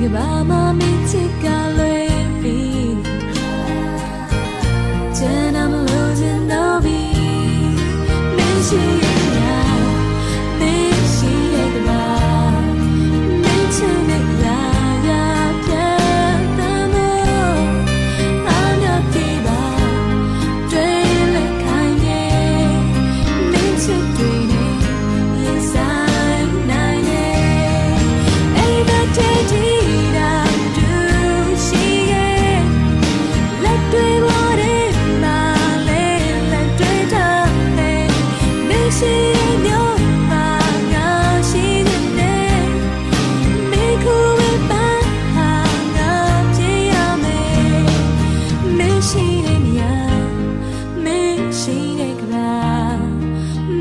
ကဘာမှမချစ်ကလွယ်ပြီကျန်မလို့ကျန်တော့ပြီမရှိ ရှိတဲ့ကဘာ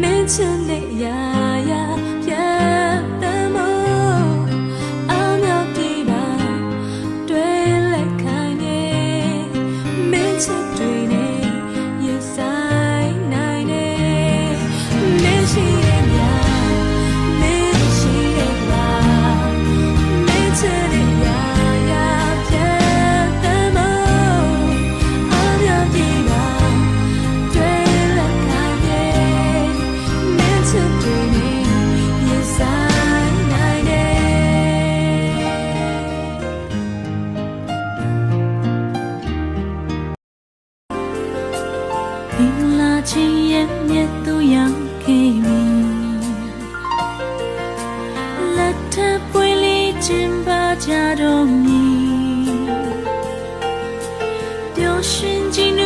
မင်းချင်တဲ့အရာ 把今夜月都要给你。来他不会理把家中意六心尽